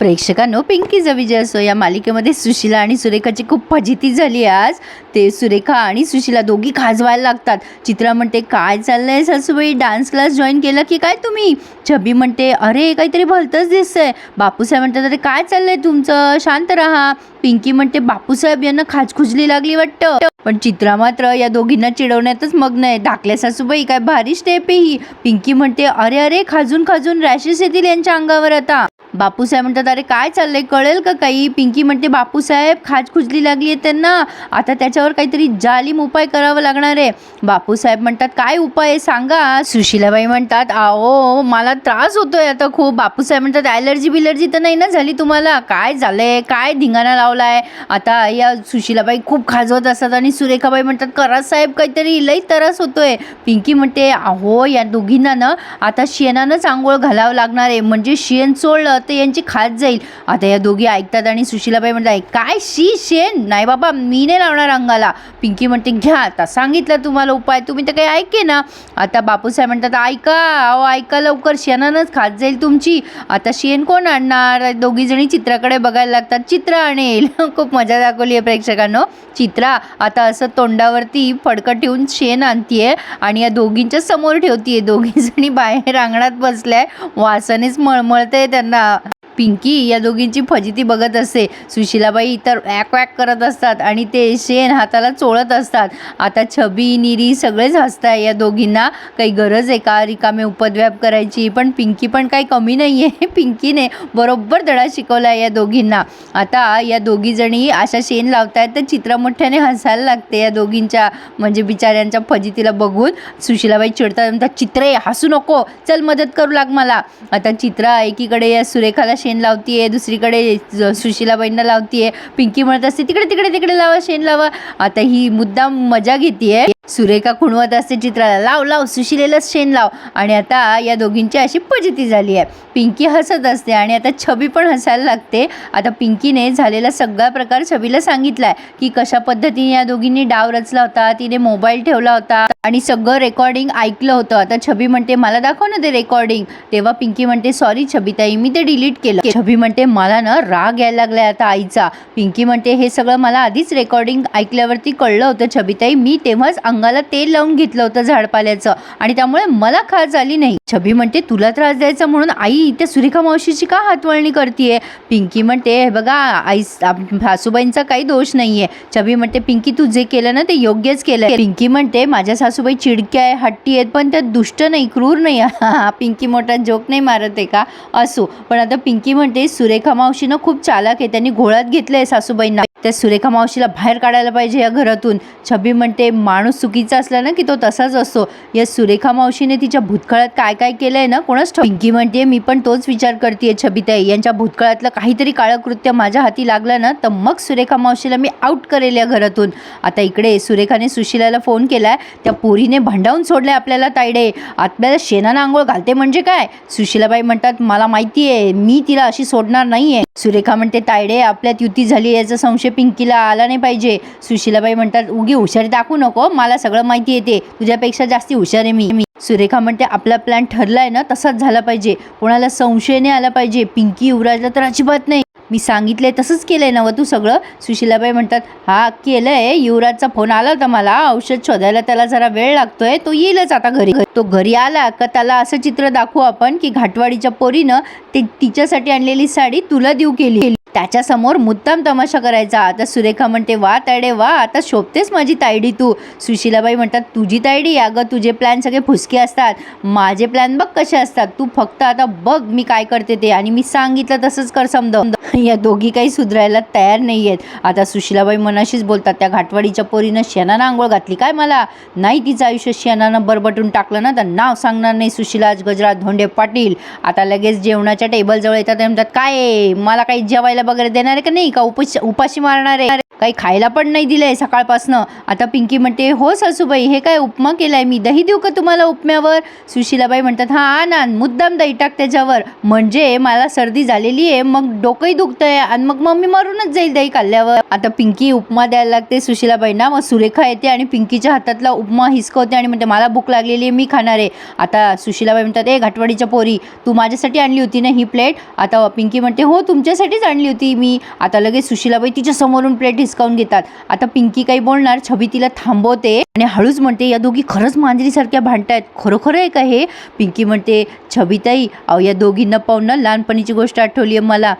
प्रेक्षकांनो पिंकी विजय असो या मालिकेमध्ये सुशिला आणि सुरेखाची खूप फजिती झाली आज. ते सुरेखा आणि सुशिला दोघी खाजवायला लागतात. चित्रा म्हणते काय चाललंय सासूबाई? डान्स क्लास जॉईन केला की काय तुम्ही? छबी म्हणते अरे काहीतरी भलतंच दिसतंय. बापूसाहेब म्हणतात अरे काय चाललंय तुमचं? शांत राहा. पिंकी म्हणते बापूसाहेब यांना खाजखुजली लागली वाटतं. पण चित्रा मात्र या दोघींना चिडवण्यातच मग्न आहे. धाकल्या सासूबाई काय भारी स्टेप आहे ही. पिंकी म्हणते अरे अरे खाजून खाजून रॅशेस येतील यांच्या अंगावर आता. बापूसाहेब म्हणतात अरे काय चाललंय? कळेल का काही? पिंकी म्हणते बापूसाहेब खाज खुजली लागली आहे त्यांना. आता त्याच्यावर काहीतरी जालीम उपाय करावा लागणार आहे. बापूसाहेब म्हणतात काय उपाय आहे? सांगा. सुशीलाबाई म्हणतात आओ मला त्रास होतोय आता खूप. बापूसाहेब म्हणतात ॲलर्जी बिलर्जी तर नाही ना झाली तुम्हाला? काय झालंय? काय धिंगाणा लावलाय? आता या सुशीलाबाई खूप खाजवत असतात आणि सुरेखाबाई म्हणतात करा साहेब काहीतरी लई त्रास होतोय. पिंकी म्हणते अहो या दोघींना ना आता शेणानंच आंघोळ घालावं लागणार आहे. म्हणजे शेण चोळलं तर यांची खात जाईल. आता या दोघी ऐकतात आणि सुशीलाबाई म्हणतात काय शी शेण नाही बाबा मी नाही लावणार अंगाला. पिंकी म्हणते घ्या आता सांगितलं तुम्हाला उपाय तुम्ही तर काही ऐके ना. आता बापूसाहेब म्हणतात ऐका अहो ऐका लवकर शेणानंच खात जाईल तुमची. आता शेण कोण आणणार? दोघी जणी चित्राकडे बघायला लागतात चित्र आणेल. खूप मजा दाखवली आहे प्रेक्षकांनो. चित्रा आता असं तोंडावरती फडकं ठेवून शेण आणतीये आणि या दोघींच्या समोर ठेवतीये. दोघी जणी बाहेर अंगणात बसल्या वासानेच मळमळतंय त्यांना. え? पिंकी या दोघींची फजिती बघत असते. सुशिलाबाई तर वॅक वॅक करत असतात आणि ते शेण हाताला चोळत असतात. आता छबी निरी सगळेच हसताय. या दोघींना काही गरज आहे का? रिकामे उपद्व्याप करायची. पण पिंकी पण काही कमी नाही आहे पिंकीने बरोबर धडा शिकवला आहे या दोघींना. आता या दोघी जणी अशा शेण लावतायत तर चित्र मोठ्याने हसायला लागते या दोघींच्या. म्हणजे बिचाऱ्यांच्या फजितीला बघून सुशिलाबाई चिडतात म्हणतात चित्रे हसू नको. चल मदत करू लाग मला. आता चित्रा एकीकडे या सुरेखाला शेण लावतीये दुसरीकडे सुशीलाबाईंना सुशिलाबाईंना लावतीये पिंकी म्हणत असते तिकडे तिकडे तिकडे लावा शेण लावा. आता ही मुद्दाम मजा घेतीये. सुरेखा खुणवत असते चित्राला लाव लाव सुशिलेलाच शेण लाव. आणि आता या दोघींची अशी फजिती झाली आहे पिंकी हसत असते आणि आता छबी पण हसायला लागते. आता पिंकीने झालेला सगळा प्रकार छबीला सांगितलाय की कशा पद्धतीने या दोघींनी डाव रचला होता तिने मोबाईल ठेवला होता. आणि सगळं रेकॉर्डिंग ऐकलं होतं. आता छबी म्हणते मला दाखव ना ते रेकॉर्डिंग तेव्हा पिंकी म्हणते सॉरी छबीताई मी ते डिलीट केलं. छबी म्हणते मला ना राग यायला लागलाय आता आईचा. पिंकी म्हणते हे सगळं मला आधीच रेकॉर्डिंग ऐकल्यावरती कळलं होतं छबीताई. मी तेव्हाच अंगाला तेल लावून घेतलं होतं झाडपाल्याचं आणि त्यामुळे मला खास आली नाही. छबी म्हणते तुला त्रास द्यायचा म्हणून आई त्या सुरेखा मावशीची का हातवळणी करतेय? पिंकी म्हणते "हे बघा आई सासूबाईंचा काही दोष नाहीये. छबी म्हणते पिंकी तू जे केलं ना ते योग्यच केलं. पिंकी म्हणते माझ्या सासूबाई चिडक्या आहे हट्टी आहेत पण त्या दुष्ट नाही क्रूर नाही. पिंकी मोठा जोक नाही मारत आहे का? असो. पण आता पिंकी म्हणते सुरेखा मावशीनं खूप चालाक आहे त्यांनी घोळात घेतलंय सासूबाईंना. त्या सुरेखा मावशीला बाहेर काढायला पाहिजे या घरातून. छबी म्हणते माणूस चुकीचा असला ना की तो तसाच असतो. या सुरेखा मावशीने तिच्या भूतकाळात काय काय केलंय ना कोणाच ठाऊक. पिंकी म्हणते मी पण तोच विचार करते छबीताई. यांच्या भूतकाळातलं काहीतरी काळं कृत्य माझ्या हाती लागलं ना तर मग सुरेखा मावशीला मी आउट करेल या घरातून. आता इकडे सुरेखाने सुशिलाला फोन केलाय. त्या पोरीने भांडावून सोडलंय आपल्याला तायडे. आपल्याला शेणानं आंघोळ घालते म्हणजे काय? सुशिलाबाई म्हणतात मला माहिती आहे मी तिला अशी सोडणार नाहीये. सुरेखा म्हणते तायडे आपल्यात युती झाली याचा संशय पिंकीला आला नाही पाहिजे. सुशीलाबाई म्हणतात उगी हुशारी दाखवू नको मला सगळं माहिती येते. तुझ्यापेक्षा जास्ती हुशार आहे मी. मी सुरेखा म्हणते आपला प्लॅन ठरलाय ना तसाच झाला पाहिजे. कोणाला संशय नाही आला पाहिजे. पिंकी युवराजला तर अजिबात नाही. मी सांगितलंय तसंच केलंय ना व तू सगळं? सुशीलाबाई म्हणतात हा केलंय. युवराजचा फोन आला होता मला. औषध शोधायला त्याला जरा वेळ लागतोय. तो येईलच आता घरी. तो घरी आला का त्याला असं चित्र दाखवू आपण की घाटवाडीच्या पोरीनं ते तिच्यासाठी आणलेली साडी तुला देऊ केली? त्याच्यासमोर मुद्दाम तमाशा करायचा. आता सुरेखा म्हणते वा तायडे वा आता शोभतेस माझी तायडी तू. सुशीलाबाई म्हणतात तुझी तायडी अगं तुझे प्लॅन सगळे फुसके असतात. माझे प्लॅन बघ कसे असतात. तू फक्त आता बघ मी काय करते ते आणि मी सांगितलं तसंच कर समजावून. या दोघी काही सुधरायला तयार नाही आहेत आता सुशीलाबाई मनाशीच बोलतात त्या घाटवाडीच्या पोरीनं शेणानं आंघोळ घातली काय मला? नाही तिचं आयुष्य शेणानं बरबटून टाकलं ना तर नाव सांगणार नाही सुशिलाज गजरात धोंडे पाटील. आता लगेच जेवणाच्या टेबलजवळ येतात आणि म्हणतात काय मला काही जेवायला वगैरे देणार आहे का नाही का? उपाशी उपाशी मारणार. आहे काही खायला पण नाही दिलं आहे सकाळपासनं. आता पिंकी म्हणते हो सासूबाई हे काय उपमा केलाय मी? दही देऊ का तुम्हाला उपम्यावर? सुशिलाबाई म्हणतात हा आण मुद्दाम दही टाक त्याच्यावर. म्हणजे? मला सर्दी झालेली आहे मग डोकंही दुखतंय आणि मग मम्मी मरूनच जाईल दही खाल्ल्यावर. आता पिंकी उपमा द्यायला लागते सुशिलाबाईंना मग सुरेखा येते आणि पिंकीच्या हातातला उपमा हिसकवते आणि म्हणते मला भूक लागलेली आहे मी खाणार आहे. आता सुशिलाबाई म्हणतात ए घाटवाडीच्या पोरी तू माझ्यासाठी आणली होती ना ही प्लेट? आता पिंकी म्हणते हो तुमच्यासाठीच आणली होती मी. आता लगेच सुशिलाबाई तिच्या समोरून प्लेट हिसकावून घेतात. आता पिंकी काही बोलणार छबी तिला थांबवते आणि हळूच म्हणते या दोघी खरंच मांजरीसारख्या भांडतायत. खरोखर आहे का हे? पिंकी म्हणते छबीताई अहो या दोघींना पाहून लहानपणीची गोष्ट आठवली आहे मला.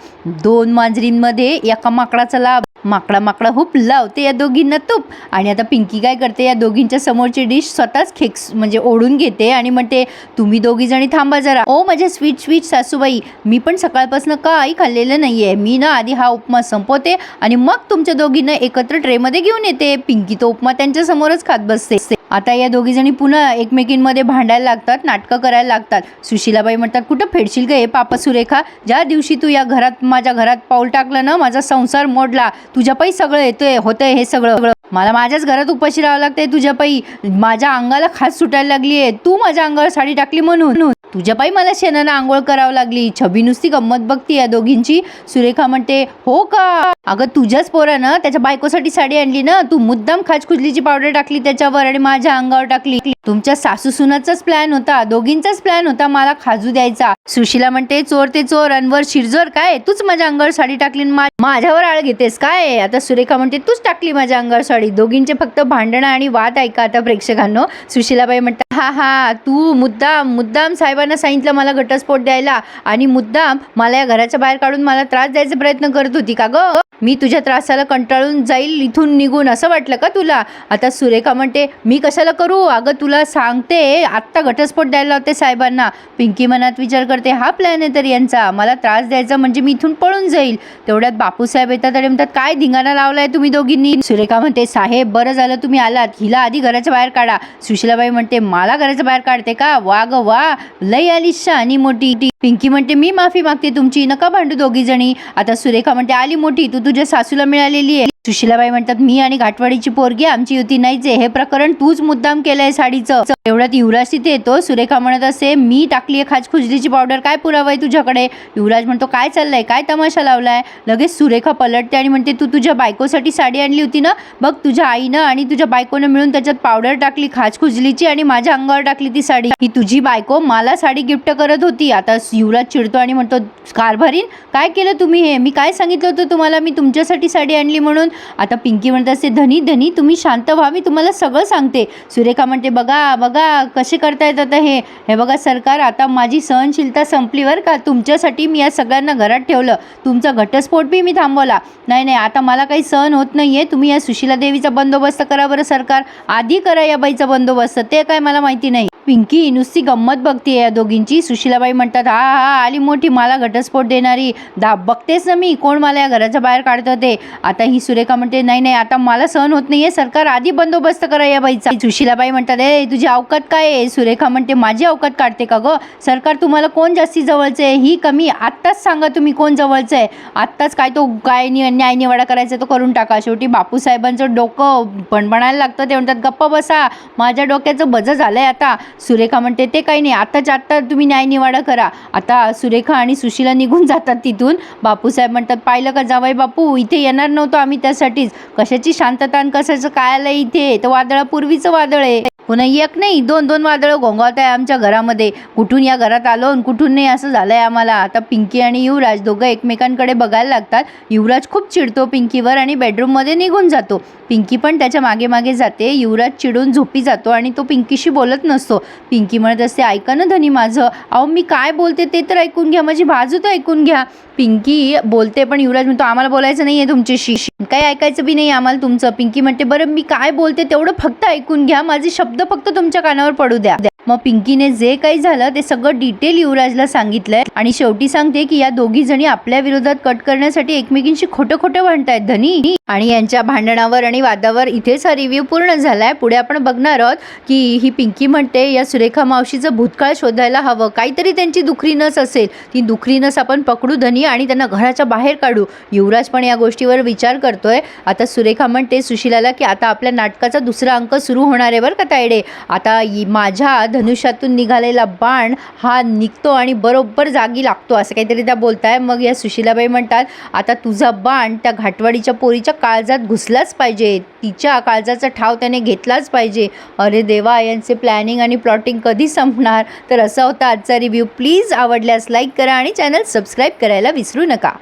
दोन मांजरींमध्ये एका माकडाचा लाभ माकडा माकडा हुप लावते या दोघींना तूप. आणि आता पिंकी काय करते या दोघींच्या समोरची डिश स्वतःच खेक्स म्हणजे ओढून घेते आणि म्हणते तुम्ही दोघी जणी थांबा जरा. ओ माझ्या स्वीट स्वीट सासूबाई मी पण सकाळपासून काही खाल्लेलं नाही आहे मी ना आधी हा उपमा संपवते आणि मग तुमच्या दोघी दोघींना एकत्र ट्रेमध्ये घेऊन येते. पिंकी तो उपमा त्यांच्या समोरच खात बसते. आता या दोघी जणी पुन्हा एकमेकींमध्ये भांडायला लागतात नाटकं करायला लागतात. सुशीलाबाई म्हणतात कुठं फेडशील का हे पापा सुरेखा? ज्या दिवशी तू या घरात माझ्या घरात पाऊल टाकलं ना माझा संसार मोडला. तुझ्या पायी सगळं येतोय होतंय हे सगळं. मला माझ्याच घरात उपाशी राहावं लागतंय तुझ्या पायी. माझ्या अंगाला खास सुटायला लागली आहे तू माझ्या अंगावर साडी टाकली म्हणून. तुझ्या पायी मला शेणानं आंघोळ करावं लागली. छबी नुसती गंमत बघती या दोघींची. सुरेखा म्हणते हो का? अगं तुझ्याच पोरानं त्याच्या बायकोसाठी साडी आणली ना. तू मुद्दाम खाजखुजलीची पावडर टाकली त्याच्यावर आणि माझ्या अंगावर टाकली. तुमच्या सासू सुनाचाच प्लॅन होता दोघींचाच प्लॅन होता मला खाजू द्यायचा. सुशीला म्हणते चोर ते चोर अनवर शिरजोर काय? तूच माझ्या अंगावर साडी टाकली माझ्यावर आळ घेतेस काय? आता सुरेखा म्हणते तूच टाकली माझ्या अंगावर साडी. दोघींचे फक्त भांडणं आणि वाद ऐका आता प्रेक्षकांनो. सुशीलाबाई म्हणतात हा हा तू मुद्दाम मुद्दाम साहेबांना सांगितलं मला घटस्फोट द्यायला आणि मुद्दाम मला या घराच्या बाहेर काढून मला त्रास द्यायचा प्रयत्न करत होती का ग? मी तुझ्या त्रासाला कंटाळून जाईल इथून निघून असं वाटलं का तुला? आता सुरेखा म्हणते मी कशाला करू? अगं तुला सांगते आत्ता घटस्फोट द्यायला होते साहेबांना. पिंकी मनात विचार करते हा प्लॅन आहे तर यांचा. मला त्रास द्यायचा म्हणजे मी इथून पळून जाईल. तेवढ्यात बापूसाहेब येतात आणि म्हणतात काय धिंगाणा लावलाय तुम्ही दोघींनी? सुरेखा म्हणते साहेब बरं झालं तुम्ही आलात. हिला आधी घराच्या बाहेर काढा. सुशीलाबाई म्हणते मला घराच्या बाहेर काढते का? वा ग वा. लई आली आणि मोठी. पिंकी म्हणते मी माफी मागते तुमची. नका भांडू दोघी जणी आता सुरेखा म्हणते आली मोठी. तू तुझ्या सासूला मिळालेली आहे. सुशीलाबाई म्हणतात मी आणि घाटवाडीची पोरगी आमची युती नाहीच आहे हे प्रकरण तूच मुद्दाम केलंय साडीचं. एवढ्यात युवराज तिथे येतो. सुरेखा म्हणत असे मी टाकली आहे खाज खुजलीची पावडर काय पुरावा आहे तुझ्याकडे? युवराज म्हणतो काय चाललंय? काय तमाशा लावलाय? लगेच सुरेखा पलटते आणि म्हणते तू तुझ्या बायकोसाठी साडी आणली होती ना? बघ तुझ्या आईनं आणि तुझ्या बायकोनं मिळून त्याच्यात पावडर टाकली खाज खुजलीची आणि माझ्या अंगावर टाकली ती साडी. ही तुझी बायको मला साडी गिफ्ट करत होती. आता युवराज चिडतो आणि म्हणतो कारभारीन? काय केलं तुम्ही हे? मी काय सांगितलं होतं तुम्हाला? मी तुमच्यासाठी साडी आणली म्हणून? आता पिंकी म्हणत असते धनी धनी तुम्ही शांत व्हा मी तुम्हाला सगळं सांगते. सुरेखा म्हणते बघा बघा कसे करतायत आता हे? हे बघा सरकार आता माझी सहनशीलता संपली बरं का? तुमच्यासाठी मी या सगळ्यांना घरात ठेवलं. तुमचा घटस्फोट बी मी थांबवला. नाही नाही आता मला काही सहन होत नाही आहे तुम्ही या सुशीला देवीचा बंदोबस्त करा बरं सरकार. आधी करा या बाईचा बंदोबस्त. ते काय मला माहिती नाही. पिंकी नुसती गंमत बघते या दोघींची. सुशीलाबाई म्हणतात हा हा आली मोठी मला घटस्फोट देणारी. दा बघतेच ना मी कोण मला या घराच्या बाहेर काढतं ते? आता ही सुरेखा म्हणते नाही नाही आता मला सहन होत नाहीये सरकार आधी बंदोबस्त करा या बाईचा. सुशीलाबाई म्हणतात ए तुझी अवकात काय आहे? सुरेखा म्हणते माझी अवकात काढते का ग? सरकार तुम्हाला कोण जास्ती जवळचं आहे? ही कमी आत्ताच सांगा तुम्ही कोण जवळचं आहे. आत्ताच काय तो काय नि न्याय निवाडा करायचा तो करून टाका. शेवटी बापूसाहेबांचं डोकं बणबणायला लागतं. ते म्हणतात गप्पा बसा माझ्या डोक्याचं बज झालंय आता. सुरेखा म्हणते ते काही नाही आत्ताच्या आत्ता तुम्ही न्यायनिवाडा करा. आता सुरेखा आणि सुशीला निघून जातात तिथून. बापूसाहेब म्हणतात पाहिलं का जावाई बापू इथे येणार नव्हतो आम्ही त्यासाठीच. कशाची शांतता आणि कशाचं काय आलं इथे? तर वादळापूर्वीचं वादळ आहे. पुन्हा एक नाही दोन दोन वादळं घोंगावत आहे आमच्या घरामध्ये. कुठून या घरात आलो आणि कुठून नाही असं झालं आहे आम्हाला. आता पिंकी आणि युवराज दोघं एकमेकांकडे बघायला लागतात. युवराज खूप चिडतो पिंकीवर आणि बेडरूममध्ये निघून जातो. पिंकी पण त्याच्यामागे मागे जाते. युवराज चिडून झोपी जातो आणि तो पिंकीशी बोलत नसतो. पिंकी म्हणत असते ऐका ना धनी माझं. अहो मी काय बोलते ते तर ऐकून घ्या. माझी बाजू तर ऐकून घ्या. पिंकी बोलते पण युवराज म्हणतो आम्हाला बोलायचं नाही आहे तुमच्याशी. काही ऐकायचं बी नाही आम्हाला तुमचं. पिंकी म्हणते बरं मी काय बोलते तेवढं फक्त ऐकून घ्या. माझे शब्द फक्त तुमच्या कानावर पडू द्या. मग पिंकीने जे काही झालं ते सगळं डिटेल युवराजला सांगितलंय. आणि शेवटी सांगते की या दोघी जणी आपल्या विरोधात कट करण्यासाठी एकमेकींशी खोटं खोटं म्हणतायत धनी. आणि यांच्या भांडणावर आणि वादावर इथेच हा रिव्ह्यू पूर्ण झालाय. पुढे आपण बघणार आहोत की ही पिंकी म्हणते या सुरेखा मावशीचं भूतकाळ शोधायला हवं. काहीतरी त्यांची दुखरीनस असेल. ती दुखरीनस आपण पकडू धनी आणि त्यांना घराच्या बाहेर काढू. युवराज पण या गोष्टीवर विचार करतोय. आता सुरेखा म्हणते सुशिलाला की आता आपल्या नाटकाचा दुसरा अंक सुरू होणार आहे बरं का तायडे? आता माझ्या धनुष्यातून निघालेला बाण हा निघतो आणि बरोबर जागी लागतो असं काहीतरी त्या बोलताय. मग या सुशिलाबाई म्हणतात आता तुझा बाण त्या घाटवाडीच्या पोरीच्या काळजात घुसलाच पाहिजे. तिच्या काळजाचा ठाव त्याने घेतलाच पाहिजे. अरे देवा यांचे प्लॅनिंग आणि प्लॉटिंग कधी संपणार? तर असा होता आजचा रिव्ह्यू. प्लीज आवडल्यास लाईक करा आणि चॅनल सबस्क्राईब करायला विसरू नका.